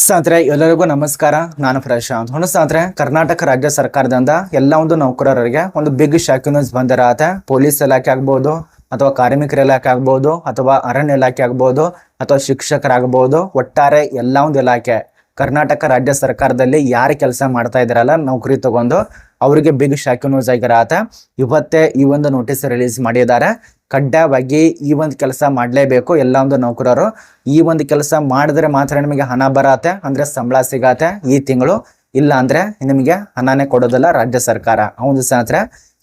ಸ್ನೇಹಿತರೆ, ಎಲ್ಲರಿಗೂ ನಮಸ್ಕಾರ. ನಾನು ಪ್ರಶಾಂತ್. ಹೊಣ ಸ್ನೇಹಿತರೆ, ಕರ್ನಾಟಕ ರಾಜ್ಯ ಸರ್ಕಾರದಿಂದ ಎಲ್ಲ ಒಂದು ನೌಕರರಿಗೆ ಒಂದು ಬಿಗ್ ಶಾಕ್ ನ್ಯೂಸ್ ಬಂದಿರತ್ತೆ. ಪೊಲೀಸ್ ಇಲಾಖೆ ಆಗ್ಬೋದು, ಅಥವಾ ಕಾರ್ಮಿಕರ ಇಲಾಖೆ ಆಗ್ಬೋದು, ಅಥವಾ ಅರಣ್ಯ ಇಲಾಖೆ ಆಗ್ಬೋದು, ಅಥವಾ ಶಿಕ್ಷಕರಾಗ್ಬೋದು, ಒಟ್ಟಾರೆ ಎಲ್ಲ ಒಂದು ಇಲಾಖೆ. ಕರ್ನಾಟಕ ರಾಜ್ಯ ಸರ್ಕಾರದಲ್ಲಿ ಯಾರು ಕೆಲಸ ಮಾಡ್ತಾ ಇದ್ದಾರಲ್ಲ, ನೌಕರಿ ತಗೊಂಡು ಅವರಿಗೆ ಬಿಗ್ ಶಾಕ್ ನ್ಯೂಸ್ ಆಗಿರತ್ತೆ. ಇವತ್ತೇ ಈ ಒಂದು ನೋಟಿಸ್ ರಿಲೀಸ್ ಮಾಡಿದ್ದಾರೆ. ಕಡ್ಡಾಯವಾಗಿ ಈ ಒಂದು ಕೆಲಸ ಮಾಡಲೇಬೇಕು ಎಲ್ಲ ಒಂದು ನೌಕರರು. ಈ ಒಂದು ಕೆಲಸ ಮಾಡಿದ್ರೆ ಮಾತ್ರ ನಿಮಗೆ ಹಣ ಬರತ್ತೆ, ಅಂದ್ರೆ ಸಂಬಳ ಸಿಗತ್ತೆ ಈ ತಿಂಗಳು. ಇಲ್ಲ ಅಂದ್ರೆ ನಿಮಗೆ ಹಣನೇ ಕೊಡೋದಿಲ್ಲ ರಾಜ್ಯ ಸರ್ಕಾರ. ಅವನ ಹತ್ರ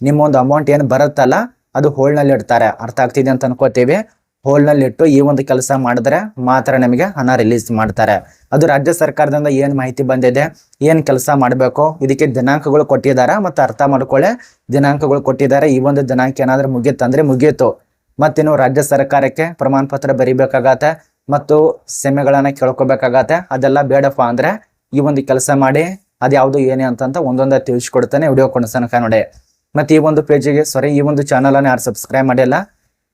ನಿಮ್ಮ ಒಂದು ಅಮೌಂಟ್ ಏನು ಬರುತ್ತಲ್ಲ, ಅದು ಹೋಲ್ನಲ್ಲಿ ಇಡ್ತಾರೆ. ಅರ್ಥ ಆಗ್ತಿದೆ ಅಂತ ಅನ್ಕೋತೀವಿ. ಹೋಲ್ನಲ್ಲಿ ಇಟ್ಟು ಈ ಒಂದು ಕೆಲಸ ಮಾಡಿದ್ರೆ ಮಾತ್ರ ನಮಗೆ ಹಣ ರಿಲೀಸ್ ಮಾಡ್ತಾರೆ. ಅದು ರಾಜ್ಯ ಸರ್ಕಾರದಿಂದ ಏನ್ ಮಾಹಿತಿ ಬಂದಿದೆ, ಏನ್ ಕೆಲಸ ಮಾಡಬೇಕು, ಇದಕ್ಕೆ ದಿನಾಂಕಗಳು ಕೊಟ್ಟಿದ್ದಾರೆ ಮತ್ತೆ ಅರ್ಥ ಮಾಡ್ಕೊಳ್ಳೆ ದಿನಾಂಕಗಳು ಕೊಟ್ಟಿದ್ದಾರೆ ಈ ಒಂದು ದಿನಾಂಕ ಏನಾದ್ರೂ ಮುಗೀತಂದ್ರೆ ಮುಗಿಯಿತು ಮತ್ತಿನ್ನು ರಾಜ್ಯ ಸರ್ಕಾರಕ್ಕೆ ಪ್ರಮಾಣ ಪತ್ರ ಬರಿಬೇಕಾಗತ್ತೆ ಮತ್ತು ಸೆಮೆಗಳನ್ನ ಕೇಳ್ಕೊಬೇಕಾಗತ್ತೆ. ಅದೆಲ್ಲ ಬೇಡಪ್ಪ ಅಂದ್ರೆ ಈ ಒಂದು ಕೆಲಸ ಮಾಡಿ ಅದ್ಯಾವುದು ಏನೇ ಅಂತಂತ ಒಂದೊಂದೇ ತಿಳಿಸ್ಕೊಡ್ತಾನೆ. ವಿಡಿಯೋ ಕೊಡಿಸ್ತಾನೆ ನೋಡಿ. ಮತ್ತೆ ಈ ಒಂದು ಪೇಜಿಗೆ ಸಾರಿ ಈ ಒಂದು ಚಾನಲ್ ಅನ್ನ ಯಾರು ಸಬ್ಸ್ಕ್ರೈಬ್ ಮಾಡಿಲ್ಲ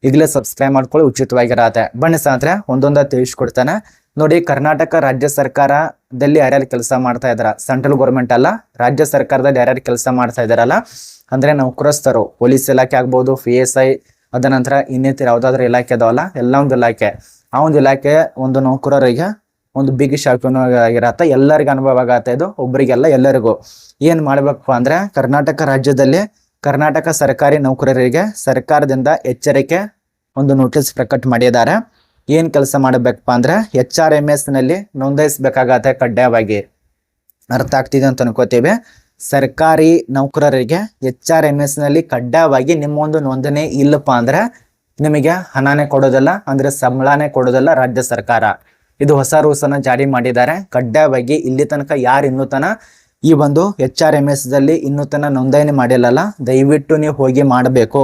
ಈಗಲೇ ಸಬ್ಸ್ಕ್ರೈಬ್ ಮಾಡ್ಕೊಳ್ಳಿ, ಉಚಿತವಾಗಿರತ್ತೆ. ಬನ್ನಿ ಸಾಂದ್ರೆ ಒಂದೊಂದ ತಿಳಿಸ್ಕೊಡ್ತಾನೆ. ನೋಡಿ, ಕರ್ನಾಟಕ ರಾಜ್ಯ ಸರ್ಕಾರದಲ್ಲಿ ಯಾರ್ಯಾರು ಕೆಲಸ ಮಾಡ್ತಾ ಇದಾರ ಸೆಂಟ್ರಲ್ ಗೌರ್ಮೆಂಟ್ ಅಲ್ಲ, ರಾಜ್ಯ ಸರ್ಕಾರದಲ್ಲಿ ಯಾರ್ಯಾರು ಕೆಲಸ ಮಾಡ್ತಾ ಇದಾರಲ್ಲ ಅಂದ್ರೆ ನೌಕರಸ್ಥರು ಪೊಲೀಸ್ ಇಲಾಖೆ ಆಗ್ಬೋದು ಪಿ ಎಸ್ ಐ ಅದ ನಂತರ ಇನ್ನಿತರ ಯಾವ್ದಾದ್ರು ಇಲಾಖೆ ಅದಾವಲ್ಲ, ಎಲ್ಲ ಒಂದು ಇಲಾಖೆ. ಆ ಒಂದು ಇಲಾಖೆ ಒಂದು ನೌಕರರಿಗೆ ಒಂದು ಬಿಗ್ ಶಾಕ್ ಆಗಿರತ್ತೆ ಎಲ್ಲರಿಗೂ ಅನುಭವ ಆಗತ್ತೆ ಇದು ಒಬ್ಬರಿಗೆಲ್ಲ ಎಲ್ಲರಿಗೂ. ಏನ್ ಮಾಡ್ಬೇಕಪ್ಪ ಅಂದ್ರೆ, ಕರ್ನಾಟಕ ರಾಜ್ಯದಲ್ಲಿ ಕರ್ನಾಟಕ ಸರ್ಕಾರಿ ನೌಕರರಿಗೆ ಸರ್ಕಾರದಿಂದ ಎಚ್ಚರಿಕೆ ಒಂದು ನೋಟಿಸ್ ಪ್ರಕಟ ಮಾಡಿದ್ದಾರೆ. ಏನು ಕೆಲಸ ಮಾಡಬೇಕಪ್ಪ ಅಂದ್ರೆ ಎಚ್ ಆರ್ ಎಂ ಎಸ್ನಲ್ಲಿ ನೋಂದಾಯಿಸಬೇಕಾಗತ್ತೆ ಕಡ್ಡಾಯವಾಗಿ ಅರ್ಥ ಆಗ್ತಿದೆ ಅಂತ ಅನ್ಕೋತೀವಿ. ಸರ್ಕಾರಿ ನೌಕರರಿಗೆ ಎಚ್ ಆರ್ ಎಂ ಎಸ್ನಲ್ಲಿ ಕಡ್ಡಾಯವಾಗಿ ನಿಮ್ಮ ಒಂದು ನೋಂದಣಿ ಇಲ್ಲಪ್ಪ ಅಂದ್ರೆ ನಿಮಗೆ ಹಣನೇ ಕೊಡೋದಿಲ್ಲ, ಅಂದ್ರೆ ಸಂಬಳನೇ ಕೊಡೋದಿಲ್ಲ ರಾಜ್ಯ ಸರ್ಕಾರ. ಇದು ಹೊಸ ರೂಲ್ಸನ್ನು ಜಾರಿ ಮಾಡಿದ್ದಾರೆ. ಕಡ್ಡಾಯವಾಗಿ ಇಲ್ಲಿ ತನಕ ಯಾರು ಇನ್ನೂ ತನ ಈ ಒಂದು ಎಚ್ ಆರ್ ಎಂ ಎಸ್ ದಲ್ಲಿ ಇನ್ನೂ ತನ ನೋಂದಣಿ ಮಾಡಿಲ್ಲಲ್ಲ, ದಯವಿಟ್ಟು ನೀವು ಹೋಗಿ ಮಾಡಬೇಕು.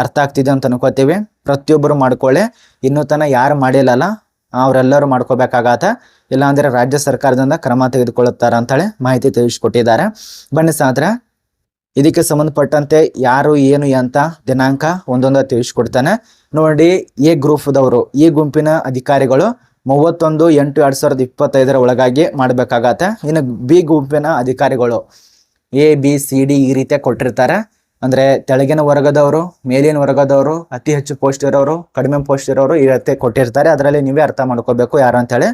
ಅರ್ಥ ಆಗ್ತಿದೆ ಅಂತ ಅನ್ಕೋತೀವಿ. ಪ್ರತಿಯೊಬ್ಬರು ಮಾಡ್ಕೊಳ್ಳಿ. ಇನ್ನೂ ತನ ಯಾರು ಮಾಡಿಲ್ಲಲ್ಲ, ಅವರೆಲ್ಲರೂ ಮಾಡ್ಕೋಬೇಕಾಗತ್ತೆ. ಇಲ್ಲಾಂದ್ರೆ ರಾಜ್ಯ ಸರ್ಕಾರದಿಂದ ಕ್ರಮ ತೆಗೆದುಕೊಳ್ಳುತ್ತಾರೆ ಅಂತೇಳಿ ಮಾಹಿತಿ ತಿಳಿಸ್ಕೊಟ್ಟಿದ್ದಾರೆ. ಬನ್ನಿ ಸಾದ್ರೆ ಇದಕ್ಕೆ ಸಂಬಂಧಪಟ್ಟಂತೆ ಯಾರು, ಏನು ಅಂತ ದಿನಾಂಕ ಒಂದೊಂದು ತಿಳಿಸ್ಕೊಡ್ತಾನೆ. ನೋಡಿ ಎ ಗ್ರೂಪ್ದವರು ಈ ಗುಂಪಿನ ಅಧಿಕಾರಿಗಳು ಮೂವತ್ತೊಂದು ಎಂಟು ಎರಡು ಸಾವಿರದ ಇಪ್ಪತ್ತೈದರ ಒಳಗಾಗಿ ಮಾಡಬೇಕಾಗತ್ತೆ. ಇನ್ನು ಬಿ ಗುಂಪಿನ ಅಧಿಕಾರಿಗಳು ಎ, ಬಿ, ಸಿ, ಡಿ ಈ ರೀತಿಯ ಕೊಟ್ಟಿರ್ತಾರೆ. ಅಂದರೆ ತೆಳಗಿನ ವರ್ಗದವರು, ಮೇಲಿನ ವರ್ಗದವರು, ಅತಿ ಹೆಚ್ಚು ಪೋಸ್ಟ್ ಇರೋರು, ಕಡಿಮೆ ಪೋಸ್ಟ್ ಇರೋರು ಈ ರೀತಿ ಕೊಟ್ಟಿರ್ತಾರೆ. ಅದರಲ್ಲಿ ನೀವೇ ಅರ್ಥ ಮಾಡ್ಕೋಬೇಕು ಯಾರು ಅಂತೇಳಿ.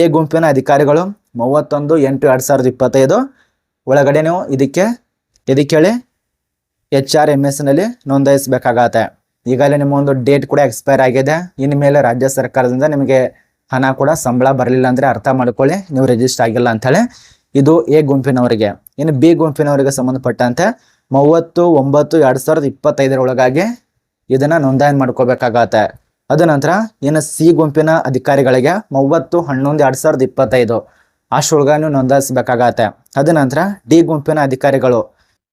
ಎ ಗುಂಪಿನ ಅಧಿಕಾರಿಗಳು ಮೂವತ್ತೊಂದು ಎಂಟು ಎರಡು ಸಾವಿರದ ಇಪ್ಪತ್ತೈದು. ಒಳಗಡೆ ನೀವು ಇದಕ್ಕೆ ಇದಕ್ಕೆ ಎಚ್ ಆರ್ ಎಂ ಎಸ್ನಲ್ಲಿ ನೋಂದಾಯಿಸಬೇಕಾಗತ್ತೆ. ಈಗಾಗಲೇ ನಿಮ್ಮ ಒಂದು ಡೇಟ್ ಕೂಡ ಎಕ್ಸ್ಪೈರ್ ಆಗಿದೆ. ಇನ್ನು ಮೇಲೆ ರಾಜ್ಯ ಸರ್ಕಾರದಿಂದ ನಿಮಗೆ ಹಣ ಕೂಡ ಸಂಬಳ ಬರಲಿಲ್ಲ ಅಂದ್ರೆ ಅರ್ಥ ಮಾಡ್ಕೊಳ್ಳಿ, ನೀವು ರಿಜಿಸ್ಟರ್ ಆಗಿಲ್ಲ ಅಂತೇಳಿ ಇದು ಎ ಗುಂಪಿನವರಿಗೆ. ಇನ್ನು ಬಿ ಗುಂಪಿನವರಿಗೆ ಸಂಬಂಧಪಟ್ಟಂತೆ ಮೂವತ್ತು, ಒಂಬತ್ತು, ಎರಡ್ ಸಾವಿರದ ಇಪ್ಪತ್ತೈದರೊಳಗಾಗಿ ಇದನ್ನ ನೋಂದಣಿ ಮಾಡ್ಕೋಬೇಕಾಗತ್ತೆ. ಅದ ನಂತರ ಇನ್ನು ಸಿ ಗುಂಪಿನ ಅಧಿಕಾರಿಗಳಿಗೆ ಮೂವತ್ತು, ಹನ್ನೊಂದು, ಎರಡ್ ಸಾವಿರದ ಇಪ್ಪತ್ತೈದು. ಅಷ್ಟೊಳಗ ನೋಂದಾಯಿಸಬೇಕಾಗತ್ತೆ. ಅದ ನಂತರ ಡಿ ಗುಂಪಿನ ಅಧಿಕಾರಿಗಳು.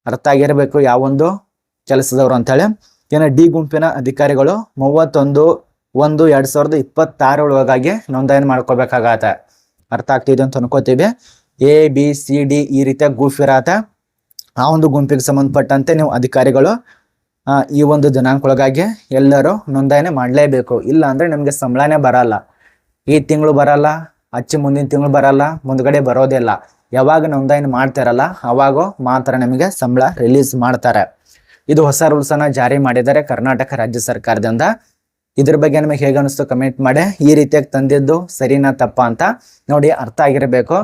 ಅರ್ಥ ಆಗಿರಬೇಕು ಯಾವೊಂದು ಕೆಲಸದವರು ಅಂತೇಳಿ ಇನ್ನು ಡಿ ಗುಂಪಿನ ಅಧಿಕಾರಿಗಳು ಮೂವತ್ತೊಂದು ಒಂದು ಎರಡ್ ಸಾವಿರದ ಇಪ್ಪತ್ತಾರ ಒಳಗಾಗಿ ನೋಂದಣಿ ಮಾಡ್ಕೋಬೇಕಾಗತ್ತೆ. ಅರ್ಥ ಆಗ್ತಿದೆ ಅಂತ ಅನ್ಕೋತೀವಿ. ಎ, ಬಿ, ಸಿ, ಡಿ ಈ ರೀತಿಯ ಗುಂಪು ಇರತ್ತೆ ಆ ಒಂದು ಗುಂಪಿಗೆ ಸಂಬಂಧಪಟ್ಟಂತೆ ನೀವು ಅಧಿಕಾರಿಗಳು ಈ ಒಂದು ದಿನಾಂಕದೊಳಗಾಗಿ ಎಲ್ಲರೂ ನೋಂದಣಿ ಮಾಡಲೇಬೇಕು. ಇಲ್ಲ ಅಂದ್ರೆ ನಿಮಗೆ ಸಂಬಳನೇ ಬರಲ್ಲ. ಈ ತಿಂಗಳು ಬರಲ್ಲ, ಅಚ್ಚಿ ಮುಂದಿನ ತಿಂಗಳು ಬರಲ್ಲ, ಮುಂದ್ಗಡೆ ಬರೋದಿಲ್ಲ. ಯಾವಾಗ ನೋಂದಣಿ ಮಾಡ್ತಾರಲ್ಲ, ಅವಾಗ ಮಾತ್ರ ನಿಮಗೆ ಸಂಬಳ ರಿಲೀಸ್ ಮಾಡ್ತಾರೆ. ಇದು ಹೊಸ ರೂಲ್ಸ್ ಅನ್ನ ಜಾರಿ ಮಾಡಿದ್ದಾರೆ ಕರ್ನಾಟಕ ರಾಜ್ಯ ಸರ್ಕಾರದಿಂದ. ಇದ್ರ ಬಗ್ಗೆ ನಿಮಗೆ ಹೇಗೆ ಅನಿಸ್ತು ಕಮೆಂಟ್ ಮಾಡಿ. ಈ ರೀತಿಯಾಗಿ ತಂದಿದ್ದು ಸರಿನಾ ತಪ್ಪ ಅಂತ ನೋಡಿ ಅರ್ಥ ಆಗಿರಬೇಕು.